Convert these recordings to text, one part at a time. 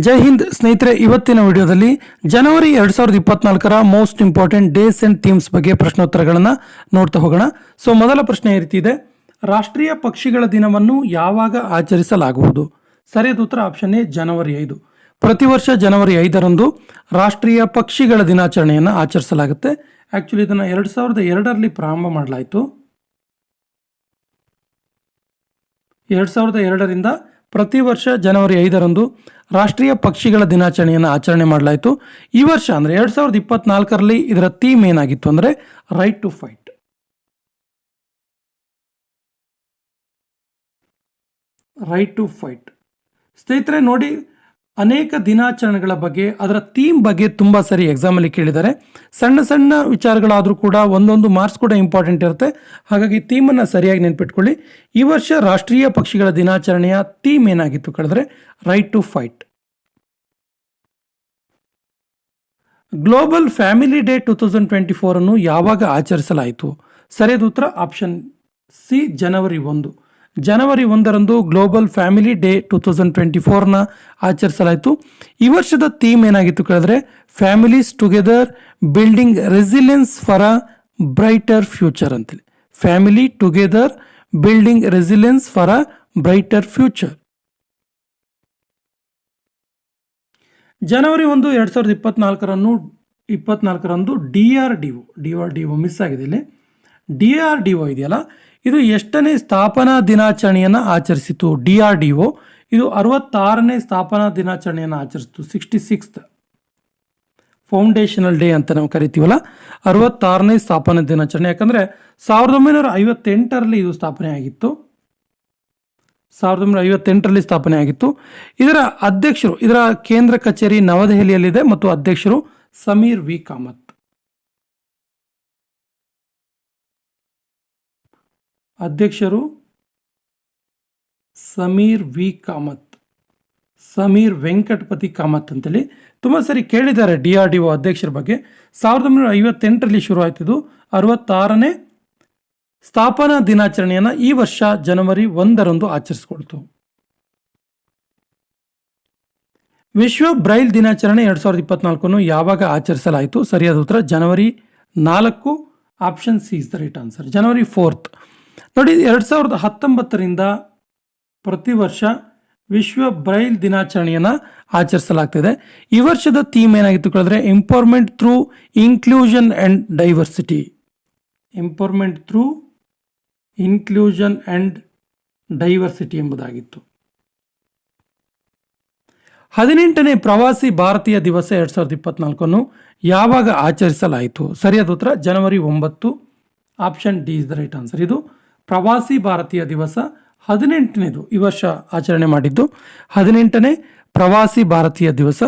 ಜೈ ಹಿಂದ್ ಸ್ನೇಹಿತರೆ, ಇವತ್ತಿನ ವಿಡಿಯೋದಲ್ಲಿ ಜನವರಿ ಎರಡು ಸಾವಿರದ ಇಪ್ಪತ್ನಾಲ್ಕರ most important days and themes ಬಗ್ಗೆ ಪ್ರಶ್ನೋತ್ತರಗಳನ್ನು ನೋಡ್ತಾ ಹೋಗೋಣ. ಸೊ, ಮೊದಲ ಪ್ರಶ್ನೆ ಈ ರೀತಿ ಇದೆ. ರಾಷ್ಟ್ರೀಯ ಪಕ್ಷಿಗಳ ದಿನವನ್ನು ಯಾವಾಗ ಆಚರಿಸಲಾಗುವುದು? ಸರಿಯಾದ ಉತ್ತರ ಆಪ್ಷನ್ ಎ, ಜನವರಿ ಐದು. ಪ್ರತಿ ವರ್ಷ ಜನವರಿ ಐದರಂದು ರಾಷ್ಟ್ರೀಯ ಪಕ್ಷಿಗಳ ದಿನಾಚರಣೆಯನ್ನು ಆಚರಿಸಲಾಗುತ್ತೆ. ಆ್ಯಕ್ಚುಲಿ ಇದನ್ನು ಎರಡು ಸಾವಿರದ ಎರಡರಲ್ಲಿ ಪ್ರಾರಂಭ ಮಾಡಲಾಯಿತು. ಎರಡು ಸಾವಿರದ ಎರಡರಿಂದ ಪ್ರತಿ ವರ್ಷ ಜನವರಿ ಐದರಂದು ರಾಷ್ಟ್ರೀಯ ಪಕ್ಷಿಗಳ ದಿನಾಚರಣೆಯನ್ನು ಆಚರಣೆ ಮಾಡಲಾಯಿತು. ಈ ವರ್ಷ ಅಂದರೆ ಎರಡು ಸಾವಿರದ ಇಪ್ಪತ್ನಾಲ್ಕರಲ್ಲಿ ಇದರ ಥೀಮ್ ಏನಾಗಿತ್ತು ಅಂದರೆ right to fight right to fight ಸ್ನೇಹಿತರೆ, ನೋಡಿ ಅನೇಕ ದಿನಾಚರಣೆಗಳ ಬಗ್ಗೆ, ಅದರ ಥೀಮ್ ಬಗ್ಗೆ ತುಂಬ ಸರಿ ಎಕ್ಸಾಮಲ್ಲಿ ಕೇಳಿದ್ದಾರೆ. ಸಣ್ಣ ಸಣ್ಣ ವಿಚಾರಗಳಾದರೂ ಕೂಡ ಒಂದೊಂದು ಮಾರ್ಕ್ಸ್ ಕೂಡ ಇಂಪಾರ್ಟೆಂಟ್ ಇರುತ್ತೆ. ಹಾಗಾಗಿ ಥೀಮನ್ನು ಸರಿಯಾಗಿ ನೆನ್ಪಿಟ್ಕೊಳ್ಳಿ. ಈ ವರ್ಷ ರಾಷ್ಟ್ರೀಯ ಪಕ್ಷಿಗಳ ದಿನಾಚರಣೆಯ ಥೀಮ್ ಏನಾಗಿತ್ತು ಕಳೆದ್ರೆ right to fight global family day two thousand twenty ಫೋರನ್ನು ಯಾವಾಗ ಆಚರಿಸಲಾಯಿತು? ಸರಿಯಾದ ಉತ್ತರ ಆಪ್ಷನ್ ಸಿ ಜನವರಿ ಒಂದು. ಜನವರಿ ಒಂದರಂದು global family day two thousand twenty ಫೋರ್ನ ಆಚರಿಸಲಾಯಿತು. ಈ ವರ್ಷದ ಥೀಮ್ ಏನಾಗಿತ್ತು ಕೇಳಿದ್ರೆ families together building resilience for a brighter future ಅಂತೇಳಿ. Family together building resilience for a brighter future ಜನವರಿ ಒಂದು ಎರಡು ಸಾವಿರದ ಇಪ್ಪತ್ನಾಲ್ಕರನ್ನು ಇಪ್ಪತ್ನಾಲ್ಕರಂದು D R D O D R D O miss ಆಗಿದೆ ಇಲ್ಲಿ. ಡಿ ಆರ್ ಡಿ ಒ ಇದೆಯಲ್ಲ? ಇದು ಎಷ್ಟನೇ ಸ್ಥಾಪನಾ ದಿನಾಚರಣೆಯನ್ನು ಆಚರಿಸಿತು? D R D O. ಇದು ಅರವತ್ತಾರನೇ ಸ್ಥಾಪನಾ ದಿನಾಚರಣೆಯನ್ನು ಆಚರಿಸಿತು. ಸಿಕ್ಸ್ಟಿ ಸಿಕ್ಸ್ತ್ ಫೌಂಡೇಶನಲ್ ಡೇ ಅಂತ ನಾವು ಕರಿತೀವಲ್ಲ? ಅರವತ್ತಾರನೇ ಸ್ಥಾಪನಾ ದಿನಾಚರಣೆ. ಯಾಕಂದರೆ ಸಾವಿರದ ಒಂಬೈನೂರ ಐವತ್ತೆಂಟರಲ್ಲಿ ಇದು ಸ್ಥಾಪನೆ ಆಗಿತ್ತು. ಸಾವಿರದ ಒಂಬೈನೂರ ಐವತ್ತೆಂಟರಲ್ಲಿ ಸ್ಥಾಪನೆ ಆಗಿತ್ತು. ಇದರ ಅಧ್ಯಕ್ಷರು, ಇದರ ಕೇಂದ್ರ ಕಚೇರಿ ನವದೆಹಲಿಯಲ್ಲಿದೆ ಮತ್ತು ಅಧ್ಯಕ್ಷರು ಸಮೀರ್ ವಿ ಕಾಮತ್. ಅಧ್ಯಕ್ಷರು ಸಮೀರ್ ವಿ ಕಾಮತ್, ಸಮೀರ್ ವೆಂಕಟಪತಿ ಕಾಮತ್ ಅಂತೇಳಿ. ತುಂಬ ಸರಿ ಕೇಳಿದ್ದಾರೆ ಡಿ ಆರ್ ಡಿ ಒ ಅಧ್ಯಕ್ಷರ ಬಗ್ಗೆ. ಸಾವಿರದ ಒಂಬೈನೂರ ಐವತ್ತೆಂಟರಲ್ಲಿ ಶುರು ಆಯ್ತಿದ್ದು ಅರವತ್ತಾರನೇ ಸ್ಥಾಪನಾ ದಿನಾಚರಣೆಯನ್ನು ಈ ವರ್ಷ ಜನವರಿ ಒಂದರಂದು ಆಚರಿಸಿಕೊಳ್ತು. ವಿಶ್ವ ಬ್ರೈಲ್ ದಿನಾಚರಣೆ ಎರಡು ಸಾವಿರದ ಇಪ್ಪತ್ನಾಲ್ಕನ್ನು ಯಾವಾಗ ಆಚರಿಸಲಾಯಿತು? ಸರಿಯಾದ ಉತ್ತರ, ಜನವರಿ ನಾಲ್ಕು, option C is the right answer. January fourth. ನೋಡಿ ಎರಡು ಸಾವಿರದ ಹತ್ತೊಂಬತ್ತರಿಂದ ಪ್ರತಿ ವರ್ಷ ವಿಶ್ವ ಬ್ರೈಲ್ ದಿನಾಚರಣೆಯನ್ನು ಆಚರಿಸಲಾಗ್ತಿದೆ. ಈ ವರ್ಷದ ಥೀಮ್ ಏನಾಗಿತ್ತು ಕೇಳಿದ್ರೆ empowerment through inclusion and diversity empowerment through inclusion and diversity ಎಂಬುದಾಗಿತ್ತು. ಹದಿನೆಂಟನೇ ಪ್ರವಾಸಿ ಭಾರತೀಯ ದಿವಸ ಎರಡು ಸಾವಿರದ ಇಪ್ಪತ್ನಾಲ್ಕನ್ನು ಯಾವಾಗ ಆಚರಿಸಲಾಯಿತು? ಸರಿಯಾದ ಉತ್ತರ, ಜನವರಿ ಒಂಬತ್ತು. Option D is the right answer ಇದು ಪ್ರವಾಸಿ ಭಾರತೀಯ ದಿವಸ ಹದಿನೆಂಟನೇದು ಈ ವರ್ಷ ಆಚರಣೆ ಮಾಡಿದ್ದು. ಹದಿನೆಂಟನೇ ಪ್ರವಾಸಿ ಭಾರತೀಯ ದಿವಸ.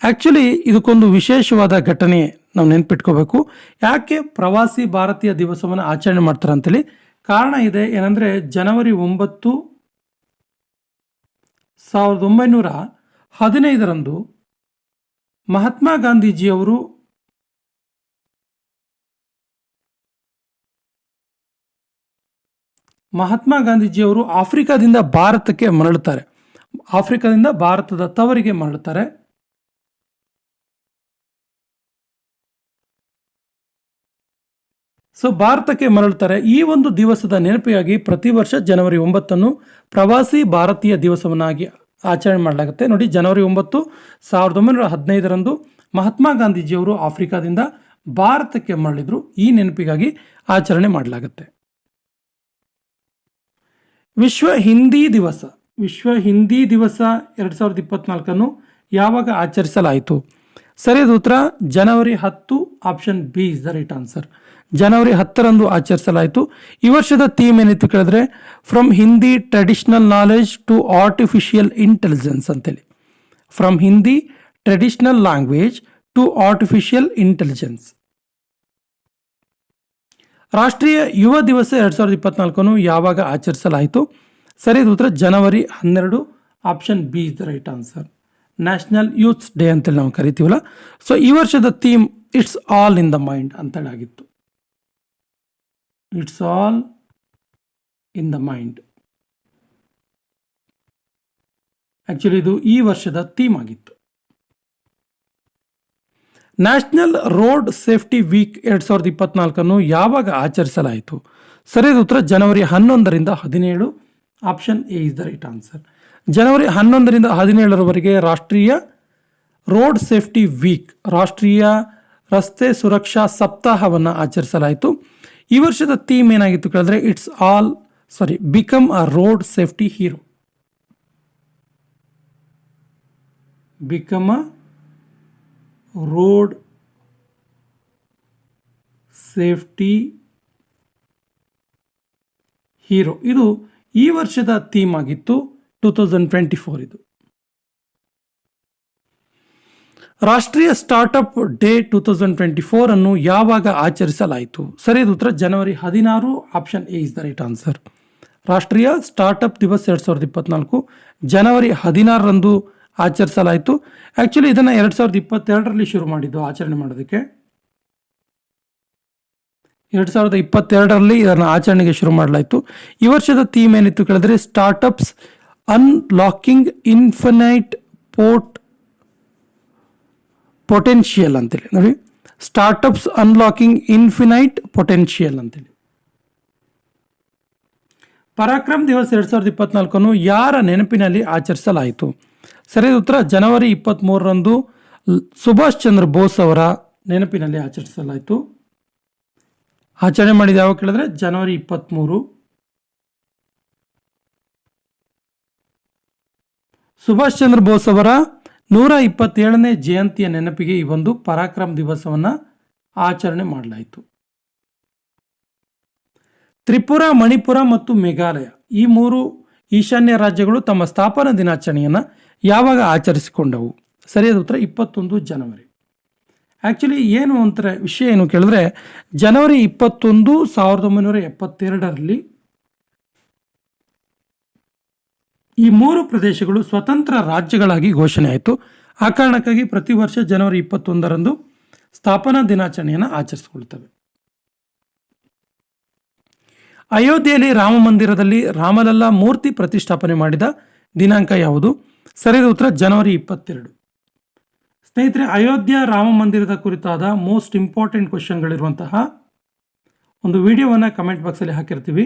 ಆ್ಯಕ್ಚುಲಿ ಇದಕ್ಕೊಂದು ವಿಶೇಷವಾದ ಘಟನೆ ನಾವು ನೆನ್ಪಿಟ್ಕೋಬೇಕು. ಯಾಕೆ ಪ್ರವಾಸಿ ಭಾರತೀಯ ದಿವಸವನ್ನು ಆಚರಣೆ ಮಾಡ್ತಾರೆ ಅಂತೇಳಿ. ಕಾರಣ ಇದೆ ಏನಂದರೆ ಜನವರಿ ಒಂಬತ್ತು ಸಾವಿರದ ಒಂಬೈನೂರ ಹದಿನೈದರಂದು ಮಹಾತ್ಮ ಗಾಂಧೀಜಿಯವರು ಮಹಾತ್ಮ ಗಾಂಧೀಜಿಯವರು ಆಫ್ರಿಕಾದಿಂದ ಭಾರತಕ್ಕೆ ಮರಳುತ್ತಾರೆ. ಆಫ್ರಿಕಾದಿಂದ ಭಾರತದ ತವರಿಗೆ ಮರಳುತ್ತಾರೆ. ಸೊ, ಭಾರತಕ್ಕೆ ಮರಳುತ್ತಾರೆ. ಈ ಒಂದು ದಿವಸದ ನೆನಪಿಗಾಗಿ ಪ್ರತಿ ವರ್ಷ ಜನವರಿ ಒಂಬತ್ತನ್ನು ಪ್ರವಾಸಿ ಭಾರತೀಯ ದಿವಸವನ್ನಾಗಿ ಆಚರಣೆ ಮಾಡಲಾಗುತ್ತೆ. ನೋಡಿ, ಜನವರಿ ಒಂಬತ್ತು ಸಾವಿರದ ಒಂಬೈನೂರ ಹದಿನೈದರಂದು ಮಹಾತ್ಮ ಗಾಂಧೀಜಿಯವರು ಆಫ್ರಿಕಾದಿಂದ ಭಾರತಕ್ಕೆ ಮರಳಿದ್ರು. ಈ ನೆನಪಿಗಾಗಿ ಆಚರಣೆ ಮಾಡಲಾಗುತ್ತೆ. ವಿಶ್ವ ಹಿಂದಿ ದಿವಸ. ವಿಶ್ವ ಹಿಂದಿ ದಿವಸ ಎರಡು ಸಾವಿರದ ಇಪ್ಪತ್ನಾಲ್ಕನ್ನು ಯಾವಾಗ ಆಚರಿಸಲಾಯಿತು? ಸರಿಯಾದ ಉತ್ತರ. ಜನವರಿ ಹತ್ತು, option B is the right answer. ಜನವರಿ ಹತ್ತರಂದು ಆಚರಿಸಲಾಯಿತು. ಈ ವರ್ಷದ ಥೀಮ್ ಏನಿತ್ತು ಕೇಳಿದ್ರೆ from Hindi traditional knowledge to artificial intelligence ಅಂತೇಳಿ. From Hindi traditional language to artificial intelligence ರಾಷ್ಟ್ರೀಯ ಯುವ ದಿವಸ ಎರಡು ಸಾವಿರದ ಇಪ್ಪತ್ನಾಲ್ಕನ್ನು ಯಾವಾಗ ಆಚರಿಸಲಾಯಿತು? ಸರಿಯಾದ ಉತ್ತರ ಜನವರಿ ಹನ್ನೆರಡು. Option B is the right answer. National youths day ಅಂತೇಳಿ ನಾವು ಕರಿತೀವಲ್ಲ? ಸೊ ಈ ವರ್ಷದ theme it's all in the mind ಅಂತೇಳಿ ಆಗಿತ್ತು it's all in the mind actually ಇದು ಈ ವರ್ಷದ ಥೀಮ್ ಆಗಿತ್ತು. ನ್ಯಾಷನಲ್ ರೋಡ್ ಸೇಫ್ಟಿ ವೀಕ್ ಎರಡು ಸಾವಿರದ ಇಪ್ಪತ್ನಾಲ್ಕನ್ನು ಯಾವಾಗ ಆಚರಿಸಲಾಯಿತು? ಸರಿಯಾದ ಉತ್ತರ ಜನವರಿ ಹನ್ನೊಂದರಿಂದ ಹದಿನೇಳು. Option A is the right answer. ಜನವರಿ ಹನ್ನೊಂದರಿಂದ ಹದಿನೇಳರವರೆಗೆ ರಾಷ್ಟ್ರೀಯ ರೋಡ್ ಸೇಫ್ಟಿ ವೀಕ್, ರಾಷ್ಟ್ರೀಯ ರಸ್ತೆ ಸುರಕ್ಷಾ ಸಪ್ತಾಹವನ್ನು ಆಚರಿಸಲಾಯಿತು. ಈ ವರ್ಷದ ಥೀಮ್ ಏನಾಗಿತ್ತು ಕೇಳಿದ್ರೆ it's all sorry become a road safety hero become a road safety hero ಇದು ಈ ವರ್ಷದ ಥೀಮ್ ಆಗಿತ್ತು ಟೂ ತೌಸಂಡ್ ಟ್ವೆಂಟಿ ಫೋರ್ ಇದು. ರಾಷ್ಟ್ರೀಯ startup day two thousand twenty four ಅನ್ನು ಯಾವಾಗ ಆಚರಿಸಲಾಯಿತು? ಸರಿಯಾದ ಉತ್ತರ ಜನವರಿ ಹದಿನಾರು option A is the right answer ರಾಷ್ಟ್ರೀಯ ಸ್ಟಾರ್ಟಪ್ ದಿವಸ್ ಎರಡು ಸಾವಿರದ ಇಪ್ಪತ್ನಾಲ್ಕು, ಜನವರಿ ಹದಿನಾರರಂದು ಆಚರಿಸಲಾಯಿತು. ಆ್ಯಕ್ಚುಲಿ ಇದನ್ನು ಎರಡು ಸಾವಿರದ ಇಪ್ಪತ್ತೆರಡರಲ್ಲಿ ಶುರು ಮಾಡಿದ್ದು ಆಚರಣೆ ಮಾಡೋದಕ್ಕೆ. ಎರಡು ಸಾವಿರದ ಇಪ್ಪತ್ತೆರಡರಲ್ಲಿ ಇದನ್ನು ಆಚರಣೆಗೆ ಶುರು ಮಾಡಲಾಯಿತು. ಈ ವರ್ಷದ ಥೀಮ್ ಏನಿತ್ತು ಕೇಳಿದ್ರೆ startups unlocking infinite port potential ಅಂತೇಳಿ. ನೋಡಿ ಸ್ಟಾರ್ಟಪ್ಸ್ ಅನ್ಲಾಕಿಂಗ್ ಇನ್ಫಿನೈಟ್ ಪೊಟೆನ್ಷಿಯಲ್ ಅಂತೇಳಿ. ಪರಾಕ್ರಮ್ ದಿವಸ್ ಎರಡು ಸಾವಿರದ ಇಪ್ಪತ್ನಾಲ್ಕನ್ನು ಯಾರ ನೆನಪಿನಲ್ಲಿ ಆಚರಿಸಲಾಯಿತು? ಸರಿಯಾದ ಉತ್ತರ, ಜನವರಿ ಇಪ್ಪತ್ತ್ಮೂರರಂದು ಸುಭಾಷ್ ಚಂದ್ರ ಬೋಸ್ ಅವರ ನೆನಪಿನಲ್ಲಿ ಆಚರಿಸಲಾಯಿತು. ಆಚರಣೆ ಮಾಡಿದ ಯಾವಾಗ ಕೇಳಿದ್ರೆ, ಜನವರಿ ಇಪ್ಪತ್ತ್ಮೂರು ಸುಭಾಷ್ ಚಂದ್ರ ಬೋಸ್ ಅವರ ನೂರ ಇಪ್ಪತ್ತೇಳನೇ ಜಯಂತಿಯ ನೆನಪಿಗೆ ಈ ಒಂದು ಪರಾಕ್ರಮ ದಿವಸವನ್ನು ಆಚರಣೆ ಮಾಡಲಾಯಿತು. ತ್ರಿಪುರ, ಮಣಿಪುರ ಮತ್ತು ಮೇಘಾಲಯ ಈ ಮೂರು ಈಶಾನ್ಯ ರಾಜ್ಯಗಳು ತಮ್ಮ ಸ್ಥಾಪನಾ ದಿನಾಚರಣೆಯನ್ನು ಯಾವಾಗ ಆಚರಿಸಿಕೊಂಡವು? ಸರಿಯಾದ ಉತ್ತರ, ಇಪ್ಪತ್ತೊಂದು ಜನವರಿ. ಆ್ಯಕ್ಚುಲಿ ಏನು ಅಂತಾರೆ ವಿಷಯ ಏನು ಕೇಳಿದ್ರೆ, ಜನವರಿ ಇಪ್ಪತ್ತೊಂದು ಸಾವಿರದ ಒಂಬೈನೂರ ಎಪ್ಪತ್ತೆರಡರಲ್ಲಿ ಈ ಮೂರು ಪ್ರದೇಶಗಳು ಸ್ವತಂತ್ರ ರಾಜ್ಯಗಳಾಗಿ ಘೋಷಣೆ ಆಯಿತು. ಆ ಕಾರಣಕ್ಕಾಗಿ ಪ್ರತಿ ವರ್ಷ ಜನವರಿ ಇಪ್ಪತ್ತೊಂದರಂದು ಸ್ಥಾಪನಾ ದಿನಾಚರಣೆಯನ್ನು ಆಚರಿಸಿಕೊಳ್ತವೆ ಅಯೋಧ್ಯೆಯಲ್ಲಿ ರಾಮ ಮಂದಿರದಲ್ಲಿ ರಾಮಲಲ್ಲಾ ಮೂರ್ತಿ ಪ್ರತಿಷ್ಠಾಪನೆ ಮಾಡಿದ ದಿನಾಂಕ ಯಾವುದು? ಸರಿಯಾದ ಉತ್ತರ ಜನವರಿ ಇಪ್ಪತ್ತೆರಡು. ಸ್ನೇಹಿತರೆ, ಅಯೋಧ್ಯ ರಾಮ ಮಂದಿರದ ಕುರಿತಾದ ಮೋಸ್ಟ್ ಇಂಪಾರ್ಟೆಂಟ್ ಕ್ವಶನ್ಗಳಿರುವಂತಹ ಒಂದು ವಿಡಿಯೋವನ್ನು ಕಮೆಂಟ್ ಬಾಕ್ಸಲ್ಲಿ ಹಾಕಿರ್ತೀವಿ.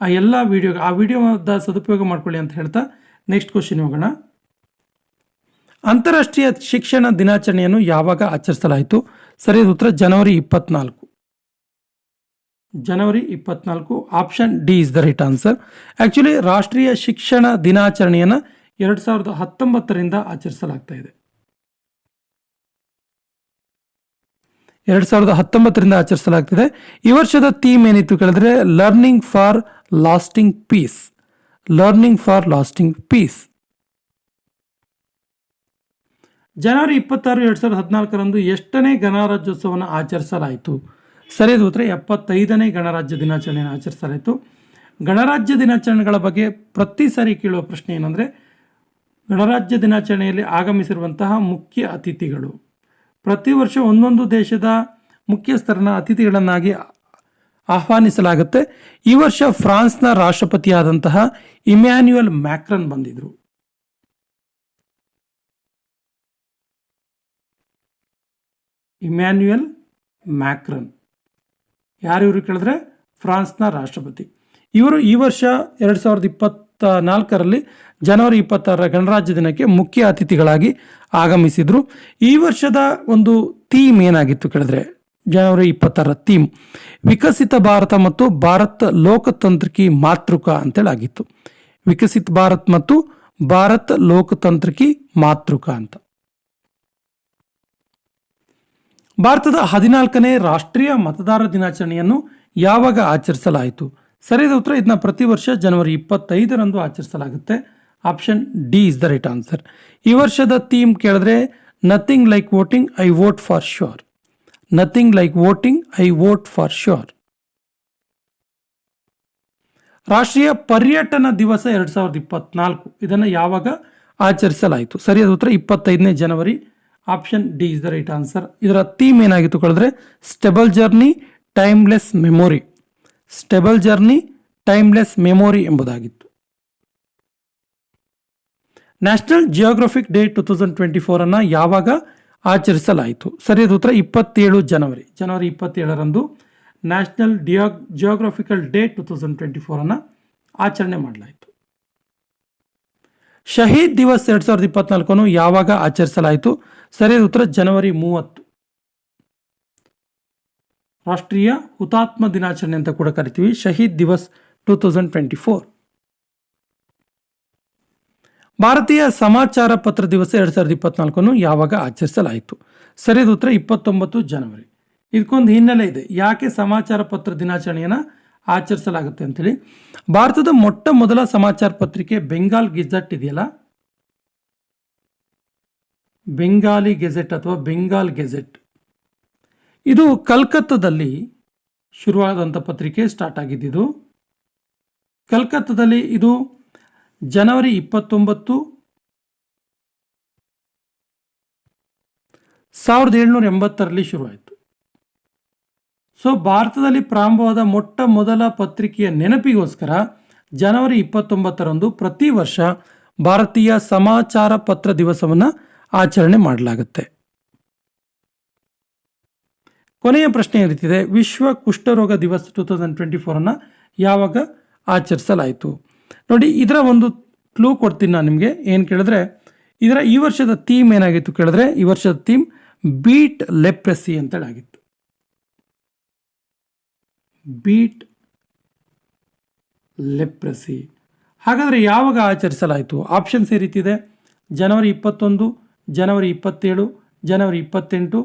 ಆ ಎಲ್ಲ ವಿಡಿಯೋ ಆ ವಿಡಿಯೋದ ಸದುಪಯೋಗ ಮಾಡ್ಕೊಳ್ಳಿ ಅಂತ ಹೇಳ್ತಾ ನೆಕ್ಸ್ಟ್ ಕ್ವಶನ್ ಹೋಗೋಣ. ಅಂತಾರಾಷ್ಟ್ರೀಯ ಶಿಕ್ಷಣ ದಿನಾಚರಣೆಯನ್ನು ಯಾವಾಗ ಆಚರಿಸಲಾಯಿತು? ಸರಿಯಾದ ಉತ್ತರ ಜನವರಿ ಇಪ್ಪತ್ನಾಲ್ಕು. ಜನವರಿ ಇಪ್ಪತ್ನಾಲ್ಕು option D is the right answer actually ರಾಷ್ಟ್ರೀಯ ಶಿಕ್ಷಣ ದಿನಾಚರಣೆಯನ್ನು ಎರಡು ಸಾವಿರದ ಹತ್ತೊಂಬತ್ತರಿಂದ ಆಚರಿಸಲಾಗ್ತಾ ಇದೆ. ಎರಡು ಸಾವಿರದ ಹತ್ತೊಂಬತ್ತರಿಂದ ಆಚರಿಸಲಾಗ್ತಿದೆ. ಈ ವರ್ಷದ ಥೀಮ್ ಏನಿತ್ತು ಕೇಳಿದ್ರೆ learning for lasting peace learning for lasting peace ಜನವರಿ ಇಪ್ಪತ್ತಾರು, ಎರಡು ಸಾವಿರದ ಹದಿನಾಲ್ಕರಂದು ಎಷ್ಟನೇ ಗಣರಾಜ್ಯೋತ್ಸವವನ್ನು ಆಚರಿಸಲಾಯಿತು? ಸರಿಯಾದ ಉತ್ತರ, ಎಪ್ಪತ್ತೈದನೇ ಗಣರಾಜ್ಯ ದಿನಾಚರಣೆಯನ್ನು ಆಚರಿಸಲಾಯಿತು. ಗಣರಾಜ್ಯ ದಿನಾಚರಣೆಗಳ ಬಗ್ಗೆ ಪ್ರತಿ ಸಾರಿ ಕೇಳುವ ಪ್ರಶ್ನೆ ಏನಂದರೆ ಗಣರಾಜ್ಯ ದಿನಾಚರಣೆಯಲ್ಲಿ ಆಗಮಿಸಿರುವಂತಹ ಮುಖ್ಯ ಅತಿಥಿಗಳು. ಪ್ರತಿ ವರ್ಷ ಒಂದೊಂದು ದೇಶದ ಮುಖ್ಯಸ್ಥರನ್ನ ಅತಿಥಿಗಳನ್ನಾಗಿ ಆಹ್ವಾನಿಸಲಾಗುತ್ತೆ. ಈ ವರ್ಷ ಫ್ರಾನ್ಸ್ನ ರಾಷ್ಟ್ರಪತಿಯಾದಂತಹ ಇಮ್ಯಾನ್ಯುಯಲ್ ಮ್ಯಾಕ್ರನ್ ಬಂದಿದ್ರು. Emmanuel Macron. ಯಾರು ಇವರು ಕೇಳಿದ್ರೆ ಫ್ರಾನ್ಸ್ನ ರಾಷ್ಟ್ರಪತಿ. ಇವರು ಈ ವರ್ಷ ಎರಡು ಸಾವಿರದ ಇಪ್ಪತ್ತ ನಾಲ್ಕರಲ್ಲಿ ಜನವರಿ ಇಪ್ಪತ್ತಾರರ ಗಣರಾಜ್ಯ ದಿನಕ್ಕೆ ಮುಖ್ಯ ಅತಿಥಿಗಳಾಗಿ ಆಗಮಿಸಿದರು. ಈ ವರ್ಷದ ಒಂದು ಥೀಮ್ ಏನಾಗಿತ್ತು ಕೇಳಿದ್ರೆ? ಜನವರಿ ಇಪ್ಪತ್ತಾರರ ಥೀಮ್. ವಿಕಸಿತ ಭಾರತ ಮತ್ತು ಭಾರತ್ ಲೋಕತಂತ್ರಿಕಿ ಮಾತೃಕ ಅಂತೇಳಿ ಆಗಿತ್ತು ವಿಕಸಿತ ಭಾರತ್ ಮತ್ತು ಭಾರತ್ ಲೋಕತಂತ್ರಕಿ ಮಾತೃಕ ಅಂತ. ಭಾರತದ ಹದಿನಾಲ್ಕನೇ ರಾಷ್ಟ್ರೀಯ ಮತದಾರ ದಿನಾಚರಣೆಯನ್ನು ಯಾವಾಗ ಆಚರಿಸಲಾಯಿತು? ಸರಿಯಾದ ಉತ್ತರ, ಇದನ್ನ ಪ್ರತಿ ವರ್ಷ ಜನವರಿ ಇಪ್ಪತ್ತೈದರಂದು ಆಚರಿಸಲಾಗುತ್ತೆ. Option D is the right answer. ಈ ವರ್ಷದ ಥೀಮ್ ಕೇಳಿದ್ರೆ nothing like voting I vote for sure nothing like voting I vote for sure ರಾಷ್ಟ್ರೀಯ ಪರ್ಯಟನ ದಿವಸ ಎರಡು ಸಾವಿರದ ಇಪ್ಪತ್ನಾಲ್ಕು. ಇದನ್ನು ಯಾವಾಗ ಆಚರಿಸಲಾಯಿತು? ಸರಿಯಾದ ಉತ್ತರ, ಇಪ್ಪತ್ತೈದನೇ ಜನವರಿ. Option D is the right answer. ಇದರ ಥೀಮ್ ಏನಾಗಿತ್ತು ಕೇಳಿದ್ರೆ stable journey timeless memory stable journey, timeless memory ಎಂಬುದಾಗಿತ್ತು. National geographic day two thousand twenty ಫೋರನ್ನು ಯಾವಾಗ ಆಚರಿಸಲಾಯಿತು? ಸರಿಯಾದ ಉತ್ತರ, ಇಪ್ಪತ್ತೇಳು ಜನವರಿ. ಜನವರಿ ಇಪ್ಪತ್ತೇಳರಂದು national Dio geographical day two thousand twenty ಫೋರನ್ನು ಆಚರಣೆ ಮಾಡಲಾಯಿತು. ಶಹೀದ್ ದಿವಸ್ ಎರಡು ಸಾವಿರದ ಇಪ್ಪತ್ನಾಲ್ಕನ್ನು ಯಾವಾಗ ಆಚರಿಸಲಾಯಿತು? ಸರಿಯಾದ ಉತ್ತರ, ಜನವರಿ ಮೂವತ್ತು. ರಾಷ್ಟ್ರೀಯ ಹುತಾತ್ಮ ದಿನಾಚರಣೆ ಅಂತ ಕೂಡ ಕರಿತೀವಿ. Shaheed Diwas two thousand twenty four ಭಾರತೀಯ ಸಮಾಚಾರ ಪತ್ರ ದಿವಸ ಎರಡು ಸಾವಿರದ ಇಪ್ಪತ್ನಾಲ್ಕನ್ನು ಯಾವಾಗ ಆಚರಿಸಲಾಯಿತು? ಸರಿಯಾದ ಉತ್ತರ ಇಪ್ಪತ್ತೊಂಬತ್ತು ಜನವರಿ. ಇದಕ್ಕೊಂದು ಹಿನ್ನೆಲೆ ಇದೆ. ಯಾಕೆ ಸಮಾಚಾರ ಪತ್ರ ದಿನಾಚರಣೆಯನ್ನು ಆಚರಿಸಲಾಗುತ್ತೆ ಅಂತೇಳಿ ಭಾರತದ ಮೊಟ್ಟ ಮೊದಲ ಸಮಾಚಾರ ಪತ್ರಿಕೆ ಬೆಂಗಾಲ್ ಗೆಜೆಟ್ ಇದೆಯಲ್ಲ? ಬೆಂಗಾಲಿ ಗೆಜೆಟ್ ಅಥವಾ ಬೆಂಗಾಲ್ ಗೆಜೆಟ್. ಇದು ಕಲ್ಕತ್ತಾದಲ್ಲಿ ಶುರುವಾದಂಥ ಪತ್ರಿಕೆ ಸ್ಟಾರ್ಟ್ ಆಗಿದ್ದಿದ್ದು ಕಲ್ಕತ್ತಾದಲ್ಲಿ ಇದು ಜನವರಿ ಇಪ್ಪತ್ತೊಂಬತ್ತು ಸಾವಿರದ ಏಳ್ನೂರ ಎಂಬತ್ತರಲ್ಲಿ ಶುರುವಾಯಿತು. ಸೊ ಭಾರತದಲ್ಲಿ ಪ್ರಾರಂಭವಾದ ಮೊಟ್ಟ ಮೊದಲ ಪತ್ರಿಕೆಯ ನೆನಪಿಗೋಸ್ಕರ ಜನವರಿ ಇಪ್ಪತ್ತೊಂಬತ್ತರಂದು ಪ್ರತಿ ವರ್ಷ ಭಾರತೀಯ ಸಮಾಚಾರ ಪತ್ರ ದಿವಸವನ್ನು ಆಚರಣೆ ಮಾಡಲಾಗುತ್ತೆ. ಕೊನೆಯ ಪ್ರಶ್ನೆ ಈ ವಿಶ್ವ ಕುಷ್ಠರೋಗ ದಿವಸ ಟೂ ತೌಸಂಡ್ ಟ್ವೆಂಟಿ ಫೋರನ್ನು ಯಾವಾಗ ಆಚರಿಸಲಾಯಿತು? ನೋಡಿ, ಇದರ ಒಂದು ಕ್ಲೂ ಕೊಡ್ತೀನಿ ನಾನು ನಿಮಗೆ. ಏನು ಕೇಳಿದ್ರೆ, ಇದರ ಈ ವರ್ಷದ ಥೀಮ್ ಏನಾಗಿತ್ತು ಕೇಳಿದ್ರೆ, ಈ ವರ್ಷದ ಥೀಮ್ ಬೀಟ್ ಲೆಪ್ರೆಸಿ ಅಂತೇಳಿ ಆಗಿತ್ತು ಬೀಟ್ ಲೆಪ್ರೆಸಿ ಹಾಗಾದರೆ ಯಾವಾಗ ಆಚರಿಸಲಾಯಿತು? ಆಪ್ಷನ್ಸ್ ಈ ರೀತಿ ಇದೆ ಜನವರಿ ಇಪ್ಪತ್ತೊಂದು, ಜನವರಿ ಇಪ್ಪತ್ತೇಳು, ಜನವರಿ ಇಪ್ಪತ್ತೆಂಟು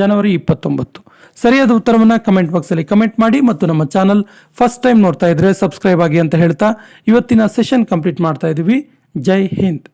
ಜನವರಿ ಇಪ್ಪತ್ತೊಂಬತ್ತು. ಸರಿಯಾದ ಉತ್ತರವನ್ನು ಕಮೆಂಟ್ ಬಾಕ್ಸಲ್ಲಿ ಕಮೆಂಟ್ ಮಾಡಿ ಮತ್ತು ನಮ್ಮ ಚಾನಲ್ ಫಸ್ಟ್ ಟೈಮ್ ನೋಡ್ತಾ ಇದ್ರೆ ಸಬ್ಸ್ಕ್ರೈಬ್ ಆಗಿ ಅಂತ ಹೇಳ್ತಾ ಇವತ್ತಿನ ಸೆಷನ್ ಕಂಪ್ಲೀಟ್ ಮಾಡ್ತಾ ಇದ್ದೀವಿ ಜೈ ಹಿಂದ್.